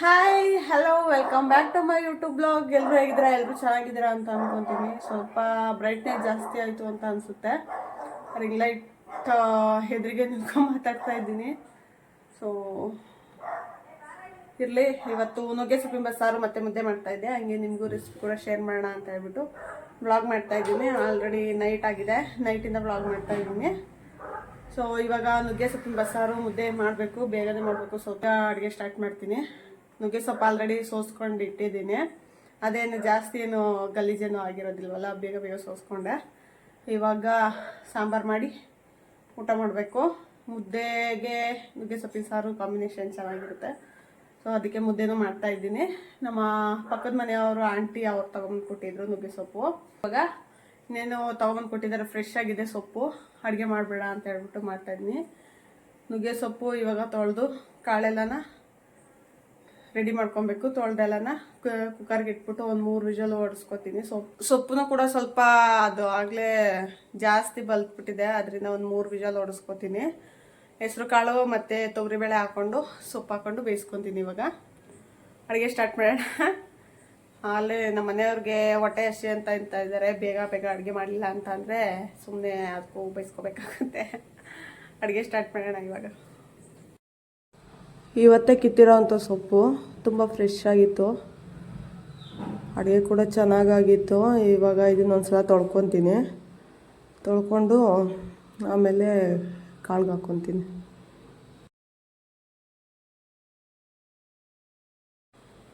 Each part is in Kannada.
Hi hello welcome back to my YouTube blog ಎಲ್ಲರೂ ಹೇಗಿದ್ದೀರಾ? ಎಲ್ಲರೂ ಚೆನ್ನಾಗಿದ್ದೀರಾ ಅಂತ ಅನ್ಕೊಂತೀನಿ. ಸ್ವಲ್ಪ ಬ್ರೈಟ್ನೆಸ್ ಜಾಸ್ತಿ ಆಯಿತು ಅಂತ ಅನಿಸುತ್ತೆ. ರಿಂಗ್ ಲೈಟ್ ಹೆದರಿಗೆ ನಿಂತ್ಕೊಂಡು ಮಾತಾಡ್ತಾ ಇದ್ದೀನಿ. ಸೊ ಇರಲಿ, ಇವತ್ತು ನುಗ್ಗೆ ಸೊಪ್ಪಿನ ಬಸ್ಸಾರು ಮತ್ತೆ ಮುದ್ದೆ ಮಾಡ್ತಾ ಇದ್ದೆ. ಹಂಗೆ ನಿಮಗೂ ರೆಸಿಪಿ ಕೂಡ ಶೇರ್ ಮಾಡೋಣ ಅಂತ ಹೇಳ್ಬಿಟ್ಟು ಬ್ಲಾಗ್ ಮಾಡ್ತಾ ಇದ್ದೀನಿ. ಆಲ್ರೆಡಿ ನೈಟ್ ಆಗಿದೆ. ನೈಟಿಂದ ಬ್ಲಾಗ್ ಮಾಡ್ತಾ ಇದ್ದೀನಿ. ಸೊ ಇವಾಗ ನುಗ್ಗೆ ಸೊಪ್ಪಿನ ಬಸ್ಸಾರು ಮುದ್ದೆ ಮಾಡಬೇಕು. ಬೇಗನೆ ಮಾಡಬೇಕು. ಸ್ವಲ್ಪ ಅಡುಗೆ ಸ್ಟಾರ್ಟ್ ಮಾಡ್ತೀನಿ. ನುಗ್ಗೆ ಸೊಪ್ಪು ಆಲ್ರೆಡಿ ಸೋಸ್ಕೊಂಡು ಇಟ್ಟಿದ್ದೀನಿ. ಅದೇನು ಜಾಸ್ತಿ ಏನು ಗಲೀಜೇನು ಆಗಿರೋದಿಲ್ವಲ್ಲ, ಬೇಗ ಬೇಗ ಸೋಸ್ಕೊಂಡೆ. ಇವಾಗ ಸಾಂಬಾರು ಮಾಡಿ ಊಟ ಮಾಡಬೇಕು. ಮುದ್ದೆಗೆ ನುಗ್ಗೆ ಸೊಪ್ಪಿನ ಸಾರು ಕಾಂಬಿನೇಷನ್ ಚೆನ್ನಾಗಿರುತ್ತೆ. ಸೊ ಅದಕ್ಕೆ ಮುದ್ದೆನೂ ಮಾಡ್ತಾ ಇದ್ದೀನಿ. ನಮ್ಮ ಪಕ್ಕದ ಮನೆಯವರು ಆಂಟಿ ಅವ್ರು ತಗೊಂಡ್ ಕೊಟ್ಟಿದ್ರು ನುಗ್ಗೆ ಸೊಪ್ಪು. ಇವಾಗ ಇನ್ನೇನು ತಗೊಂಬಂದು ಕೊಟ್ಟಿದ್ದಾರೆ ಫ್ರೆಶ್ ಆಗಿದೆ ಸೊಪ್ಪು. ಅಡುಗೆ ಮಾಡಬೇಡ ಅಂತ ಹೇಳ್ಬಿಟ್ಟು ಮಾಡ್ತಾ ಇದ್ದೀನಿ. ನುಗ್ಗೆ ಸೊಪ್ಪು ಇವಾಗ ತೊಳೆದು ಕಾಳೆಲ್ಲನ ರೆಡಿ ಮಾಡ್ಕೊಬೇಕು. ತೊಳೆದೆಲ್ಲನ ಕುಕ್ಕರ್ಗೆ ಇಟ್ಬಿಟ್ಟು ಒಂದು ಮೂರು ವಿಜಲ್ ಓಡಿಸ್ಕೊತೀನಿ. ಸೊಪ್ಪು ಸೊಪ್ಪುನು ಕೂಡ ಸ್ವಲ್ಪ ಅದು ಆಗಲೇ ಜಾಸ್ತಿ ಬಲ್ತ್ಬಿಟ್ಟಿದೆ. ಅದರಿಂದ ಒಂದು ಮೂರು ವಿಜಲ್ ಓಡಿಸ್ಕೊತೀನಿ. ಹೆಸರು ಕಾಳು ಮತ್ತು ತೊಗರಿಬೇಳೆ ಹಾಕ್ಕೊಂಡು ಸೊಪ್ಪು ಹಾಕ್ಕೊಂಡು ಬೇಯಿಸ್ಕೊತೀನಿ ಇವಾಗ. ಅಡುಗೆ ಸ್ಟಾರ್ಟ್ ಮಾಡೋಣ. ಅಲ್ಲಿ ನಮ್ಮ ಮನೆಯವ್ರಿಗೆ ಹೊಟ್ಟೆ ಹಸಿ ಅಂತ ಅಂತ ಇದ್ದಾರೆ. ಬೇಗ ಬೇಗ ಅಡುಗೆ ಮಾಡಲಿಲ್ಲ ಅಂತ ಅಂದರೆ ಸುಮ್ಮನೆ ಅದಕ್ಕೂ ಬೈಸ್ಕೋಬೇಕಾಗುತ್ತೆ ಅಡುಗೆ ಸ್ಟಾರ್ಟ್ ಮಾಡೋಣ ಇವಾಗ. ಇವತ್ತೇ ಕಿತ್ತಿರೋವಂಥ ಸೊಪ್ಪು ತುಂಬ ಫ್ರೆಶ್ ಆಗಿತ್ತು. ಅಡುಗೆ ಕೂಡ ಚೆನ್ನಾಗಾಗಿತ್ತು. ಇವಾಗ ಇದನ್ನೊಂದ್ಸಲ ತೊಳ್ಕೊತೀನಿ. ತೊಳ್ಕೊಂಡು ಆಮೇಲೆ ಕಾಳ್ಗೆ ಹಾಕ್ಕೊತೀನಿ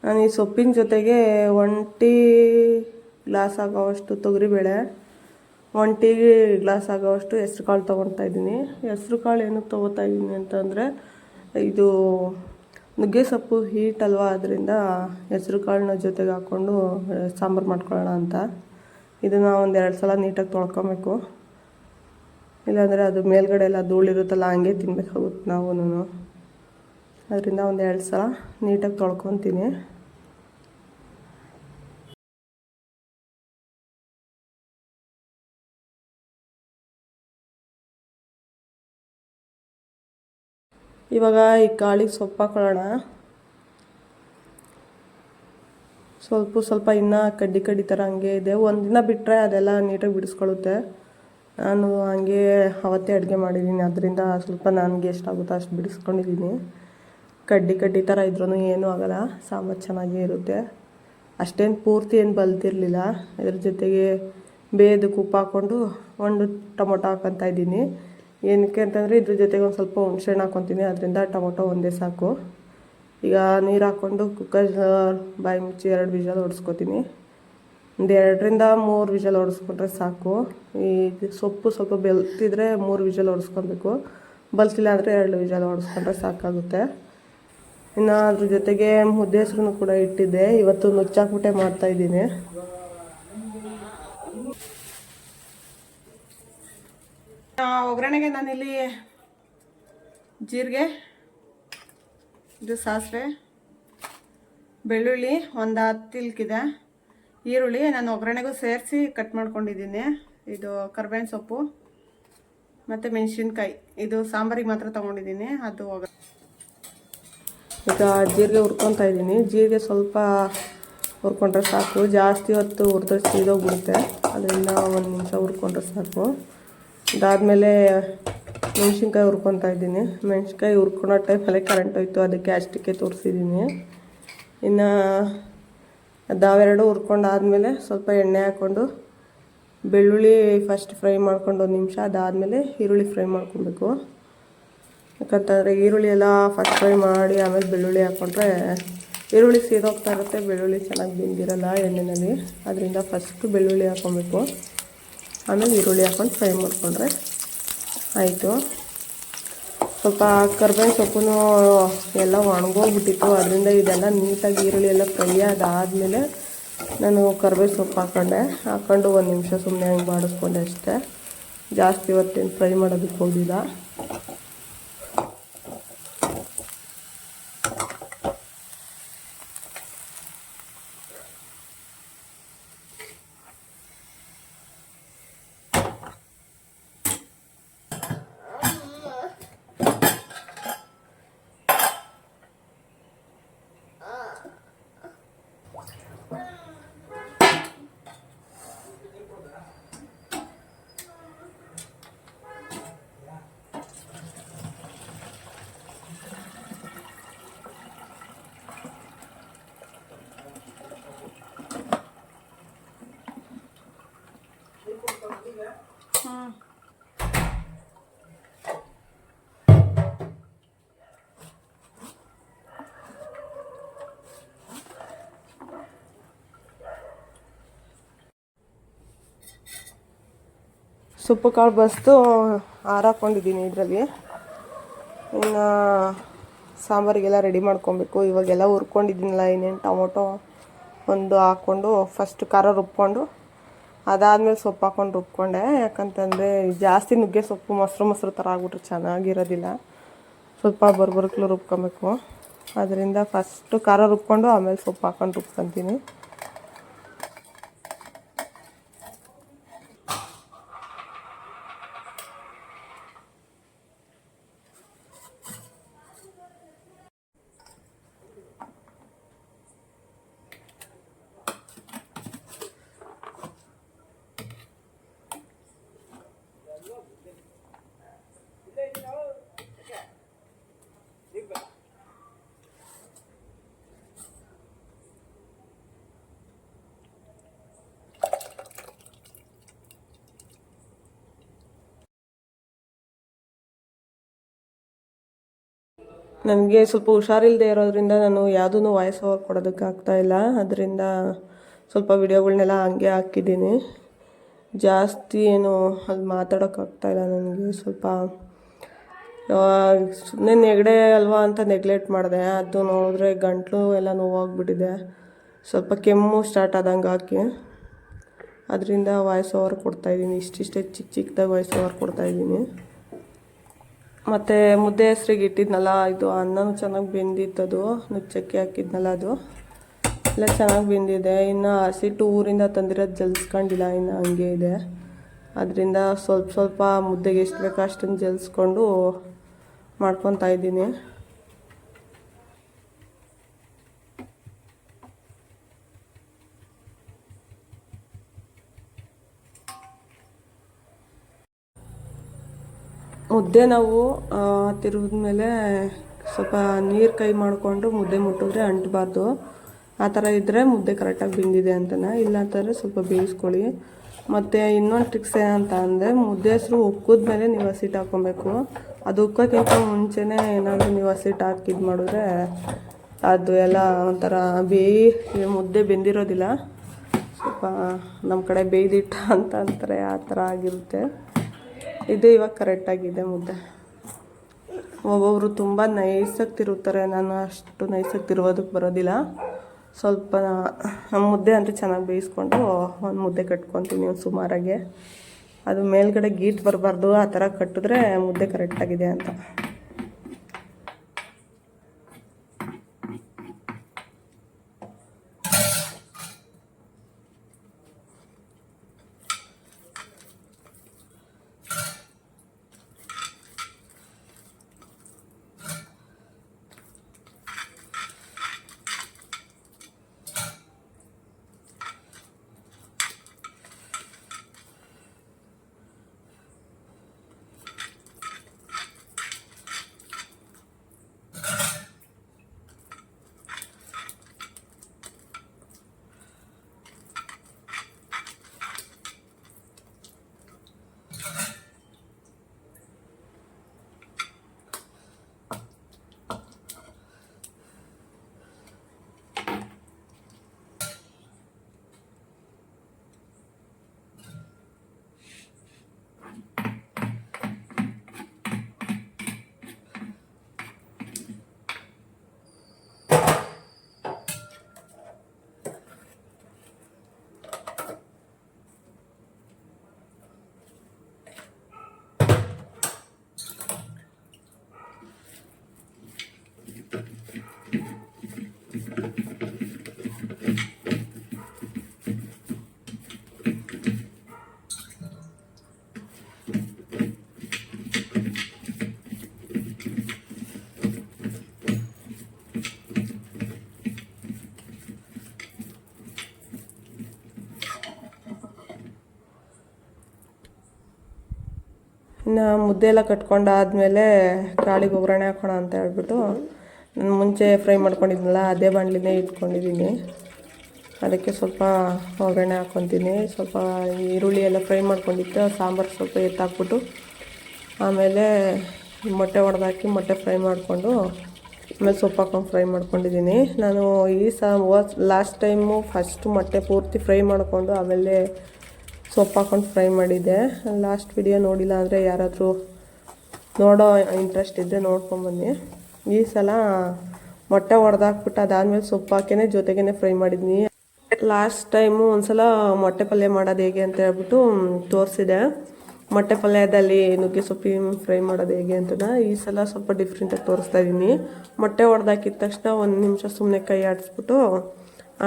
ನಾನು ಈ ಸೊಪ್ಪಿನ ಜೊತೆಗೆ ಒಂಟಿ ಗ್ಲಾಸ್ ಆಗೋವಷ್ಟು ತೊಗರಿಬೇಳೆ ಒನ್ ಟೀ ಗ್ಲಾಸ್ ಆಗೋವಷ್ಟು ಹೆಸ್ರು ಕಾಳು ತೊಗೊತಾ ಇದ್ದೀನಿ. ಹೆಸ್ರು ಕಾಳು ಏನಕ್ಕೆ ತೊಗೋತಾ ಅಂತಂದರೆ ಇದು ನುಗ್ಗೆ ಸೊಪ್ಪು ಹೀಟ್ ಅಲ್ವಾ ಅದರಿಂದ ಹೆಸರು ಕಾಳನ್ನ ಜೊತೆಗೆ ಹಾಕ್ಕೊಂಡು ಸಾಂಬಾರು ಮಾಡ್ಕೊಳ್ಳೋಣ ಅಂತ. ಇದನ್ನು ಒಂದು ಎರಡು ಸಲ ನೀಟಾಗಿ ತೊಳ್ಕೊಬೇಕು. ಇಲ್ಲಾಂದರೆ ಅದು ಮೇಲ್ಗಡೆ ಎಲ್ಲ ಧೂಳಿರುತ್ತಲ್ಲ, ಹಂಗೆ ತಿನ್ಬೇಕಾಗುತ್ತೆ ನಾವು ಅದರಿಂದ ಒಂದು ಎರಡು ಸಲ ನೀಟಾಗಿ ತೊಳ್ಕೊತೀನಿ. ಇವಾಗ ಈ ಕಾಳಿಗೆ ಸೊಪ್ಪು ಹಾಕೊಳ್ಳೋಣ. ಸ್ವಲ್ಪ ಸ್ವಲ್ಪ ಇನ್ನೂ ಕಡ್ಡಿ ಕಡ್ಡಿ ಥರ ಹಂಗೆ ಇದೆ. ಒಂದಿನ ಬಿಟ್ಟರೆ ಅದೆಲ್ಲ ನೀಟಾಗಿ ಬಿಡಿಸ್ಕೊಳ್ಳುತ್ತೆ. ನಾನು ಹಂಗೆ ಅವತ್ತೇ ಅಡುಗೆ ಮಾಡಿದ್ದೀನಿ. ಅದರಿಂದ ಸ್ವಲ್ಪ ನನಗೆ ಎಷ್ಟಾಗುತ್ತೋ ಅಷ್ಟು ಬಿಡಿಸ್ಕೊಂಡಿದ್ದೀನಿ. ಕಡ್ಡಿ ಕಡ್ಡಿ ಥರ ಇದ್ರೂ ಏನೂ ಆಗೋಲ್ಲ. ಸಾಂಬಾರು ಚೆನ್ನಾಗೇ ಇರುತ್ತೆ. ಅಷ್ಟೇನು ಪೂರ್ತಿ ಏನು ಬಲ್ತಿರಲಿಲ್ಲ. ಇದ್ರ ಜೊತೆಗೆ ಬೇದಕ್ಕೆ ಉಪ್ಪು ಹಾಕ್ಕೊಂಡು ಒಂದು ಟೊಮೊಟೊ ಹಾಕೊತಾ ಇದ್ದೀನಿ. ಏನಕ್ಕೆ ಅಂತಂದರೆ ಇದ್ರ ಜೊತೆಗೆ ಒಂದು ಸ್ವಲ್ಪ ಹುಣ್ಸೆಹಣ್ಣು ಹಾಕ್ಕೊತೀನಿ ಅದರಿಂದ ಟೊಮೊಟೊ ಒಂದೇ ಸಾಕು. ಈಗ ನೀರು ಹಾಕ್ಕೊಂಡು ಕುಕ್ಕರ್ ಬಾಯಿ ಮುಚ್ಚಿ ಎರಡು ವಿಷಲ್ ಹೊಡ್ಸ್ಕೊತೀನಿ ಒಂದು ಎರಡರಿಂದ ಮೂರು ವಿಷಲ್ ಹೊಡೆಸ್ಕೊಂಡ್ರೆ ಸಾಕು. ಈ ಸೊಪ್ಪು ಸ್ವಲ್ಪ ಬೆಲ್ತಿದ್ರೆ ಮೂರು ವಿಷಲ್ ಹೊಡೆಸ್ಕೊಬೇಕು ಬಲ್ತಿಲ್ಲ ಅಂದರೆ ಎರಡು ವಿಷಲ್ ಹೊಡೆಸ್ಕೊಂಡ್ರೆ ಸಾಕಾಗುತ್ತೆ. ಇನ್ನು ಅದ್ರ ಜೊತೆಗೆ ಮುದ್ದೆ ಹೆಸ್ರು ಕೂಡ ಇಟ್ಟಿದ್ದೆ. ಇವತ್ತು ನುಚ್ಚಾಕ್ಬಿಟ್ಟೆ ಮಾಡ್ತಾಯಿದ್ದೀನಿ ಒಗ್ಗರಣೆಗೆ ನಾನಿಲ್ಲಿ ಜೀರಿಗೆ, ಇದು ಸಾಸಿವೆ, ಬೆಳ್ಳುಳ್ಳಿ, ಒಂದು ಹತ್ತು ಇಲ್ಕಿದೆ ಈರುಳ್ಳಿ ನಾನು ಒಗ್ಗರಣೆಗೂ ಸೇರಿಸಿ ಕಟ್ ಮಾಡ್ಕೊಂಡಿದ್ದೀನಿ. ಇದು ಕರ್ಬೇವಿನ ಸೊಪ್ಪು ಮತ್ತು ಮೆಣಸಿನ್ಕಾಯಿ. ಇದು ಸಾಂಬಾರಿಗೆ ಮಾತ್ರ ತೊಗೊಂಡಿದ್ದೀನಿ. ಅದು ಒಗ ಈಗ ಜೀರಿಗೆ ಹುರ್ಕೊತಾ ಇದ್ದೀನಿ. ಜೀರಿಗೆ ಸ್ವಲ್ಪ ಹುರ್ಕೊಂಡ್ರೆ ಸಾಕು. ಜಾಸ್ತಿ ಹೊತ್ತು ಹುರಿದ್ರೆ ಸೀದೋಗ್ಬಿಡುತ್ತೆ ಅದರಿಂದ ಒಂದು ನಿಮಿಷ ಹುರ್ಕೊಂಡ್ರೆ ಸಾಕು. ಅದಾದಮೇಲೆ ಮೆಣ್ಸಿನ್ಕಾಯಿ ಹುರ್ಕೊತಾ ಇದ್ದೀನಿ. ಮೆಣ್ಸಿನ್ಕಾಯಿ ಹುರ್ಕೊಳೋ ಟೈಮಲ್ಲೇ ಕರೆಂಟ್ ಹೋಯ್ತು, ಅದಕ್ಕೆ ಅಷ್ಟಕ್ಕೆ ತೋರಿಸಿದ್ದೀನಿ ಇನ್ನು ಅದಾವೆರಡು ಹುರ್ಕೊಂಡಾದ್ಮೇಲೆ ಸ್ವಲ್ಪ ಎಣ್ಣೆ ಹಾಕ್ಕೊಂಡು ಬೆಳ್ಳುಳ್ಳಿ ಫಸ್ಟ್ ಫ್ರೈ ಮಾಡ್ಕೊಂಡು ಒಂದು ನಿಮಿಷ, ಅದಾದಮೇಲೆ ಈರುಳ್ಳಿ ಫ್ರೈ ಮಾಡ್ಕೊಬೇಕು. ಯಾಕಂತಂದರೆ ಈರುಳ್ಳಿ ಎಲ್ಲ ಫಸ್ಟ್ ಫ್ರೈ ಮಾಡಿ ಆಮೇಲೆ ಬೆಳ್ಳುಳ್ಳಿ ಹಾಕ್ಕೊಂಡ್ರೆ ಈರುಳ್ಳಿ ಸೀದೋಗ್ತಾ ಇರುತ್ತೆ, ಬೆಳ್ಳುಳ್ಳಿ ಚೆನ್ನಾಗಿ ಬೆಂದಿರಲ್ಲ ಎಣ್ಣೆಯಲ್ಲಿ ಅದರಿಂದ ಫಸ್ಟು ಬೆಳ್ಳುಳ್ಳಿ ಹಾಕ್ಕೊಬೇಕು ಆಮೇಲೆ ಈರುಳ್ಳಿ ಹಾಕೊಂಡು ಫ್ರೈ ಮಾಡಿಕೊಂಡ್ರೆ ಆಯಿತು. ಸ್ವಲ್ಪ ಕರ್ಬೇವಿನ ಸೊಪ್ಪು ಎಲ್ಲ ಒಣಗೋಗ್ಬಿಟ್ಟಿತ್ತು. ಅದರಿಂದ ಇದೆಲ್ಲ ನೀಟಾಗಿ ಈರುಳ್ಳಿ ಎಲ್ಲ ಫ್ರೈ ಅದಾದಮೇಲೆ ನಾನು ಕರ್ಬೇವಿನ ಸೊಪ್ಪು ಹಾಕ್ಕೊಂಡೆ ಹಾಕ್ಕೊಂಡು ಒಂದು ನಿಮಿಷ ಸುಮ್ಮನೆ ಹಂಗೆ ಬಾಡಿಸ್ಕೊಂಡೆ ಅಷ್ಟೇ. ಜಾಸ್ತಿ ಹೊತ್ತೇನು ಫ್ರೈ ಮಾಡೋದಕ್ಕೆ ಹೋಗಿಲ್ಲ. ಸೊಪ್ಪು ಕಾಳು ಬಸ್ತು ಹಾರಾಕೊಂಡಿದ್ದೀನಿ ಇದರಲ್ಲಿ. ಇನ್ನು ಸಾಂಬಾರಿಗೆಲ್ಲ ರೆಡಿ ಮಾಡ್ಕೊಬೇಕು. ಇವಾಗೆಲ್ಲ ಹುರ್ಕೊಂಡಿದ್ದೀನಲ್ಲ, ಇನ್ನೇನು ಟೊಮೊಟೊ ಒಂದು ಹಾಕ್ಕೊಂಡು ಫಸ್ಟ್ ಖಾರ ರುಬ್ಕೊಂಡು, ಅದಾದಮೇಲೆ ಸೊಪ್ಪು ಹಾಕ್ಕೊಂಡು ರುಬ್ಕೊಂಡೆ. ಯಾಕಂತಂದರೆ ಜಾಸ್ತಿ ನುಗ್ಗೆ ಸೊಪ್ಪು ಮೊಸರು ಮೊಸರು ಥರ ಆಗ್ಬಿಟ್ರೆ ಚೆನ್ನಾಗಿರೋದಿಲ್ಲ. ಸ್ವಲ್ಪ ಬರ್ಬರ್ಕ್ಲು ರುಬ್ಕೊಬೇಕು. ಅದರಿಂದ ಫಸ್ಟು ಖಾರ ರುಬ್ಕೊಂಡು ಆಮೇಲೆ ಸೊಪ್ಪು ಹಾಕ್ಕೊಂಡು ರುಬ್ಕೊತೀನಿ. ನನಗೆ ಸ್ವಲ್ಪ ಹುಷಾರಿಲ್ಲದೆ ಇರೋದ್ರಿಂದ ನಾನು ಯಾವುದೂ ವಾಯ್ಸ್ ಓವರ್ ಕೊಡೋದಕ್ಕೆ ಆಗ್ತಾ ಇಲ್ಲ. ಅದರಿಂದ ಸ್ವಲ್ಪ ವಿಡಿಯೋಗಳನ್ನೆಲ್ಲ ಹಂಗೆ ಹಾಕಿದ್ದೀನಿ. ಜಾಸ್ತಿ ಏನು ಅಲ್ಲಿ ಮಾತಾಡೋಕ್ಕಾಗ್ತಾ ಇಲ್ಲ ನನಗೆ. ಸ್ವಲ್ಪ ಸುಮ್ಮನೆ ನೆಗಡೆ ಅಲ್ವಾ ಅಂತ ನೆಗ್ಲೆಕ್ಟ್ ಮಾಡಿದೆ. ಅದು ನೋಡಿದ್ರೆ ಗಂಟಲು ಎಲ್ಲ ನೋವಾಗ್ಬಿಟ್ಟಿದೆ. ಸ್ವಲ್ಪ ಕೆಮ್ಮು ಸ್ಟಾರ್ಟ್ ಆದಂಗೆ ಹಾಕಿ. ಅದರಿಂದ ವಾಯ್ಸ್ ಓವರ್ ಕೊಡ್ತಾಯಿದ್ದೀನಿ ಇಷ್ಟಿಷ್ಟೇ ಚಿಕ್ಕ ಚಿಕ್ಕದಾಗಿ ವಾಯ್ಸ್ ಓವರ್ ಕೊಡ್ತಾಯಿದ್ದೀನಿ ಮತ್ತು ಮುದ್ದೆ ಹೆಸ್ರಿಗೆ ಇಟ್ಟಿದ್ನಲ್ಲ, ಇದು ಅನ್ನನೂ ಚೆನ್ನಾಗಿ ಬೆಂದಿತ್ತದು. ನುಚ್ಚಕ್ಕಿ ಹಾಕಿದ್ನಲ್ಲ ಅದು. ಎಲ್ಲ ಚೆನ್ನಾಗಿ ಬೆಂದಿದೆ. ಇನ್ನು ಹಸಿಟ್ಟು ಊರಿಂದ ತಂದಿರೋದು ಜಲ್ಸ್ಕೊಂಡಿಲ್ಲ, ಇನ್ನು ಹಂಗೆ ಇದೆ. ಅದರಿಂದ ಸ್ವಲ್ಪ ಸ್ವಲ್ಪ ಮುದ್ದೆಗೆ ಎಷ್ಟು ಬೇಕೋ ಅಷ್ಟನ್ನು ಜಲ್ಸ್ಕೊಂಡು ಮಾಡ್ಕೊತಾ ಇದ್ದೀನಿ. ಮುದ್ದೆ ನಾವು ತಿರುಗಿದ್ಮೇಲೆ ಸ್ವಲ್ಪ ನೀರು ಕೈ ಮಾಡಿಕೊಂಡು ಮುದ್ದೆ ಮುಟ್ಟಿದ್ರೆ ಅಂಟಬಾರ್ದು. ಆ ಥರ ಇದ್ದರೆ ಮುದ್ದೆ ಕರೆಕ್ಟಾಗಿ ಬೆಂದಿದೆ ಅಂತಲೇ ಇಲ್ಲ ಅಂತಂದರೆ ಸ್ವಲ್ಪ ಬೇಯಿಸ್ಕೊಳ್ಳಿ. ಮತ್ತು ಇನ್ನೊಂದು ಟ್ರಿಕ್ಸ್ ಏನಂತ ಅಂದರೆ ಮುದ್ದೆ ಹೆಸರು ಉಕ್ಕಿದ್ಮೇಲೆ ನೀವು ಹಸಿಟ್ಟು ಹಾಕ್ಕೊಬೇಕು. ಅದು ಉಕ್ಕೋಕ್ಕಿಂತ ಮುಂಚೆನೇ ಏನಾದರೂ ನೀವು ಹಸಿಟ್ಟು ಹಾಕಿ ಇದು ಮಾಡಿದ್ರೆ ಅದು ಎಲ್ಲ ಒಂಥರ ಬೇಯಿ, ಮುದ್ದೆ ಬೆಂದಿರೋದಿಲ್ಲ. ಸ್ವಲ್ಪ ನಮ್ಮ ಕಡೆ ಬೇಯ್ದಿಟ್ಟ ಅಂತ ಅಂತಾರೆ, ಆ ಥರ ಆಗಿರುತ್ತೆ. ಇದು ಇವಾಗ ಕರೆಕ್ಟಾಗಿದೆ ಮುದ್ದೆ. ಒಬ್ಬೊಬ್ಬರು ತುಂಬ ನೈಸಾಗಿ ತಿರುತ್ತಾರೆ ನಾನು ಅಷ್ಟು ನೈಸಾಗಿ ತಿರುಗೋದಕ್ಕೆ ಬರೋದಿಲ್ಲ. ಸ್ವಲ್ಪ ಮುದ್ದೆ ಅಂತ ಚೆನ್ನಾಗಿ ಬೇಯಿಸ್ಕೊಂಡು ಒಂದು ಮುದ್ದೆ ಕಟ್ಕೊತೀನಿ ಒಂದು ಸುಮಾರಾಗೆ. ಅದು ಮೇಲ್ಗಡೆ ಗೀಟ್ ಬರಬಾರ್ದು, ಆ ಥರ ಕಟ್ಟಿದ್ರೆ ಮುದ್ದೆ ಕರೆಕ್ಟಾಗಿದೆ ಅಂತ. ಇನ್ನು ಮುದ್ದೆ ಎಲ್ಲ ಕಟ್ಕೊಂಡಾದ್ಮೇಲೆ ಕಾಳಿಗೆ ಒಗ್ಗರಣೆ ಹಾಕೋಣ ಅಂತ ಹೇಳ್ಬಿಟ್ಟು ನಾನು ಮುಂಚೆ ಫ್ರೈ ಮಾಡ್ಕೊಂಡಿದ್ನಲ್ಲ, ಅದೇ ಬಾಣಲಿನೇ ಇಟ್ಕೊಂಡಿದ್ದೀನಿ. ಅದಕ್ಕೆ ಸ್ವಲ್ಪ ಒಗ್ಗರಣೆ ಹಾಕ್ಕೊತೀನಿ ಸ್ವಲ್ಪ ಈರುಳ್ಳಿ ಎಲ್ಲ ಫ್ರೈ ಮಾಡ್ಕೊಂಡಿತ್ತು ಸಾಂಬಾರು ಸ್ವಲ್ಪ ಎತ್ತಾಕ್ಬಿಟ್ಟು ಆಮೇಲೆ ಮೊಟ್ಟೆ ಒಡೆದಾಕಿ ಮೊಟ್ಟೆ ಫ್ರೈ ಮಾಡಿಕೊಂಡು ಆಮೇಲೆ ಸೊಪ್ಪು ಹಾಕೊಂಡು ಫ್ರೈ ಮಾಡ್ಕೊಂಡಿದ್ದೀನಿ. ನಾನು ಈ ಸಾ ಲಾಸ್ಟ್ ಟೈಮು ಫಸ್ಟ್ ಮೊಟ್ಟೆ ಪೂರ್ತಿ ಫ್ರೈ ಮಾಡಿಕೊಂಡು ಆಮೇಲೆ ಸೊಪ್ಪು ಹಾಕೊಂಡು ಫ್ರೈ ಮಾಡಿದ್ದೆ. ಲಾಸ್ಟ್ ವಿಡಿಯೋ ನೋಡಿಲ್ಲ ಅಂದರೆ ಯಾರಾದರೂ ನೋಡೋ ಇಂಟ್ರೆಸ್ಟ್ ಇದ್ದರೆ ನೋಡ್ಕೊಂಬನ್ನಿ ಈ ಸಲ ಮೊಟ್ಟೆ ಹೊಡೆದಾಕ್ಬಿಟ್ಟು ಅದಾದಮೇಲೆ ಸೊಪ್ಪು ಹಾಕಿನೇ ಜೊತೆಗೇ ಫ್ರೈ ಮಾಡಿದ್ನಿ. ಲಾಸ್ಟ್ ಟೈಮು ಒಂದ್ಸಲ ಮೊಟ್ಟೆ ಪಲ್ಯ ಮಾಡೋದು ಹೇಗೆ ಅಂತ ಹೇಳ್ಬಿಟ್ಟು ತೋರಿಸಿದೆ. ಮೊಟ್ಟೆ ಪಲ್ಯದಲ್ಲಿ ನುಗ್ಗೆ ಸೊಪ್ಪಿ ಫ್ರೈ ಮಾಡೋದು ಹೇಗೆ ಅಂತ ಈ ಸಲ ಸ್ವಲ್ಪ ಡಿಫ್ರೆಂಟಾಗಿ ತೋರಿಸ್ತಾ ಇದ್ದೀನಿ ಮೊಟ್ಟೆ ಹೊಡೆದಾಕಿದ ತಕ್ಷಣ ಒಂದು ನಿಮಿಷ ಸುಮ್ಮನೆ ಕೈ ಆಡಿಸ್ಬಿಟ್ಟು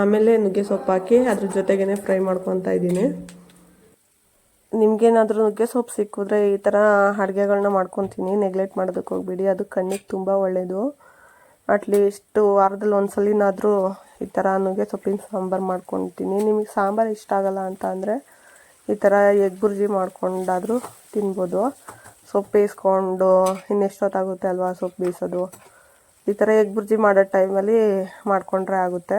ಆಮೇಲೆ ನುಗ್ಗೆ ಸೊಪ್ಪು ಹಾಕಿ ಅದ್ರ ಜೊತೆಗೇ ಫ್ರೈ ಮಾಡ್ಕೊತಾ ಇದ್ದೀನಿ ನಿಮ್ಗೇನಾದರೂ ನುಗ್ಗೆ ಸೊಪ್ಪು ಸಿಕ್ಕಿದ್ರೆ ಈ ಥರ ಅಡುಗೆಗಳನ್ನ ಮಾಡ್ಕೊತೀನಿ. ನೆಗ್ಲೆಕ್ಟ್ ಮಾಡೋದಕ್ಕೆ ಹೋಗ್ಬೇಡಿ. ಅದು ಕಣ್ಣಿಗೆ ತುಂಬ ಒಳ್ಳೆಯದು ಅಟ್ಲೀಸ್ಟ್ ವಾರದಲ್ಲಿ ಒಂದು ಸಲಿನಾದರೂ ಈ ಥರ ನುಗ್ಗೆ ಸೊಪ್ಪಿನ ಸಾಂಬಾರು ಮಾಡ್ಕೊತೀನಿ. ನಿಮಗೆ ಸಾಂಬಾರು ಇಷ್ಟ ಆಗಲ್ಲ ಅಂತ ಅಂದರೆ ಈ ಥರ ಎಗ್ ಬುರ್ಜಿ ಮಾಡ್ಕೊಂಡಾದರೂ ತಿನ್ಬೋದು. ಸೊಪ್ಪು ಬೇಯಿಸ್ಕೊಂಡು ಇನ್ನೆಷ್ಟೊತ್ತಾಗುತ್ತೆ ಅಲ್ವಾ ಸೊಪ್ಪು ಬೇಯಿಸೋದು. ಈ ಥರ ಎಗ್ ಬುರ್ಜಿ ಮಾಡೋ ಟೈಮಲ್ಲಿ ಮಾಡಿಕೊಂಡ್ರೆ ಆಗುತ್ತೆ.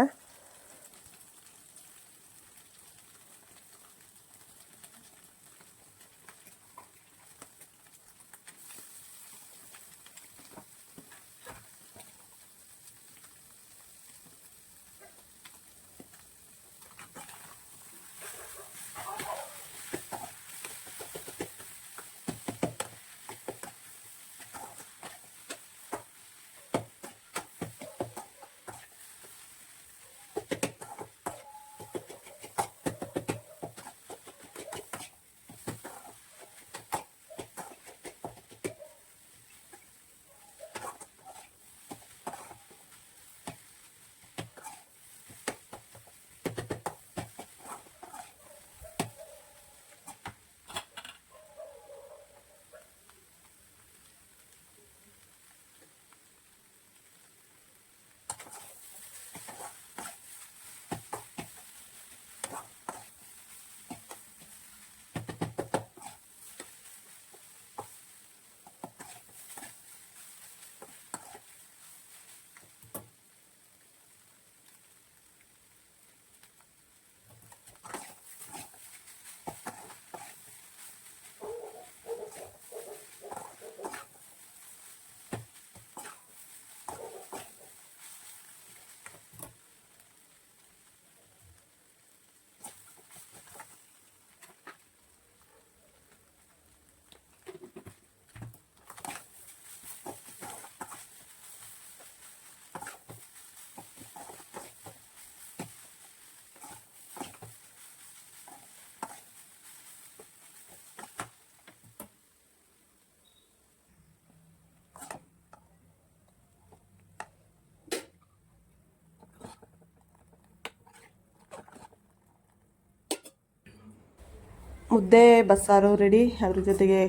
ಮುದ್ದೆ, ಬಸ್ಸಾರು ರೆಡಿ ಅದ್ರ ಜೊತೆಗೆ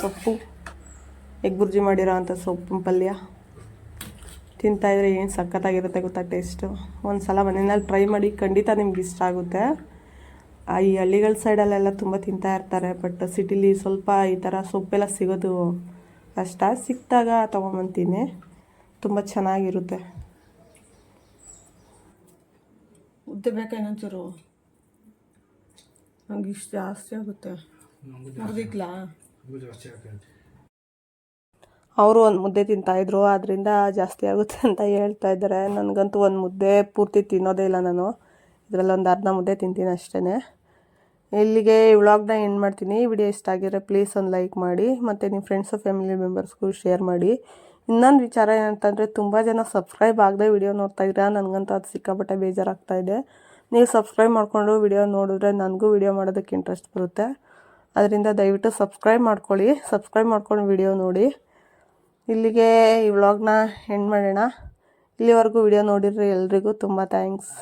ಸೊಪ್ಪು. ಎಗ್ ಬುರ್ಜಿ ಮಾಡಿರೋ ಅಂಥ ಸೊಪ್ಪು ಪಲ್ಯ. ತಿಂತಾಯಿದ್ರೆ ಏನು ಸಖತ್ತಾಗಿರುತ್ತೆ ಗೊತ್ತಾ ಟೇಸ್ಟು ಒಂದು ಸಲ ಮನೆಯಲ್ಲಿ ಟ್ರೈ ಮಾಡಿ ಖಂಡಿತ ನಿಮ್ಗೆ ಇಷ್ಟ ಆಗುತ್ತೆ. ಈ ಹಳ್ಳಿಗಳ ಸೈಡಲ್ಲೆಲ್ಲ ತುಂಬ ತಿಂತಾ ಇರ್ತಾರೆ ಬಟ್ ಸಿಟಿಲಿ ಸ್ವಲ್ಪ ಈ ಥರ ಸೊಪ್ಪೆಲ್ಲ ಸಿಗೋದು ಕಷ್ಟ. ಸಿಕ್ಕಿದಾಗ ತೊಗೊಂಬಂತೀನಿ ತುಂಬ ಚೆನ್ನಾಗಿರುತ್ತೆ. ಮುದ್ದೆ ಬೇಕಾ ಇನ್ನೊಂಚೂರು ನಂಗೆ ಇಷ್ಟು ಜಾಸ್ತಿ ಆಗುತ್ತೆ. ಅವರು ಒಂದು ಮುದ್ದೆ ತಿಂತಾಯಿದ್ರು ಆದ್ದರಿಂದ ಜಾಸ್ತಿ ಆಗುತ್ತೆ ಅಂತ ಹೇಳ್ತಾ ಇದ್ದಾರೆ. ನನಗಂತೂ ಒಂದು ಮುದ್ದೆ ಪೂರ್ತಿ ತಿನ್ನೋದೇ ಇಲ್ಲ ನಾನು. ಇದರಲ್ಲಿ ಒಂದು ಅರ್ಧ ಮುದ್ದೆ ತಿಂತೀನಿ ಅಷ್ಟೇ ಇಲ್ಲಿಗೆ ಈ ವ್ಲಾಗ್ನ ಎಂಡ್ ಮಾಡ್ತೀನಿ. ಈ ವಿಡಿಯೋ ಇಷ್ಟ ಆಗಿದ್ರೆ ಪ್ಲೀಸ್ ಒಂದು ಲೈಕ್ ಮಾಡಿ ಮತ್ತು ನಿಮ್ಮ ಫ್ರೆಂಡ್ಸು ಫ್ಯಾಮಿಲಿ ಮೆಂಬರ್ಸ್ಗೂ ಶೇರ್ ಮಾಡಿ. ಇನ್ನೊಂದು ವಿಚಾರ ಏನಂತಂದರೆ ತುಂಬ ಜನ ಸಬ್ಸ್ಕ್ರೈಬ್ ಆಗದೆ ವಿಡಿಯೋ ನೋಡ್ತಾ ಇದ್ದೀರಾ ನನಗಂತೂ ಅದು ಸಿಕ್ಕಾಪಟ್ಟೆ ಬೇಜಾರಾಗ್ತಾ ಇದೆ. ನೀವು ಸಬ್ಸ್ಕ್ರೈಬ್ ಮಾಡಿಕೊಂಡು ವಿಡಿಯೋ ನೋಡಿದ್ರೆ ನನಗೂ ವಿಡಿಯೋ ಮಾಡೋದಕ್ಕೆ ಇಂಟ್ರೆಸ್ಟ್ ಬರುತ್ತೆ. ಅದರಿಂದ ದಯವಿಟ್ಟು ಸಬ್ಸ್ಕ್ರೈಬ್ ಮಾಡ್ಕೊಳ್ಳಿ. ಸಬ್ಸ್ಕ್ರೈಬ್ ಮಾಡ್ಕೊಂಡು ವಿಡಿಯೋ ನೋಡಿ. ಇಲ್ಲಿಗೆ ಈ ವ್ಲಾಗ್ನ ಎಂಡ್ ಮಾಡೋಣ. ಇಲ್ಲಿವರೆಗೂ ವಿಡಿಯೋ ನೋಡಿದ್ರೆ ಎಲ್ರಿಗೂ ತುಂಬ ಥ್ಯಾಂಕ್ಸ್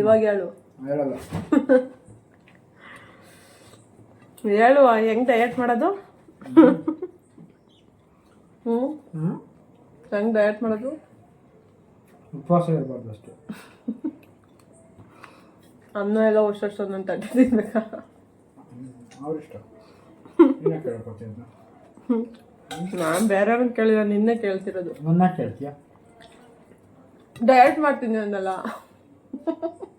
ಇವಾಗ ಹೇಳು. ಹೇಳು ಹೆಂಗೆ ಡಯಟ್ ಮಾಡೋದು? ಹ್ಞೂ ಹೆಂಗ್ ಡಯಟ್ ಮಾಡೋದು? ಉಪವಾಸ ಇರಬಾರ್ದು ಅಷ್ಟು. ಅನ್ನ ಎಲ್ಲ ವರ್ಷ ಒಂದೊಂದು ತಟ್ಟೆ ತಿನ್ಬೇಕಾ? ಅವ್ರಿಷ್ಟ ನೀನೇ ಕೇಳ್ಕೊತೀನಿ ನಾನು ಬೇರೆಯವ್ರನ್ನ ಕೇಳಿಲ್ಲ ನಿನ್ನೆ ಕೇಳ್ತಿರೋದು. ನನ್ನ ಕೇಳ್ತೀಯ? ಡಯಟ್ ಮಾಡ್ತೀನಿ ಅಂದಲ್ಲ.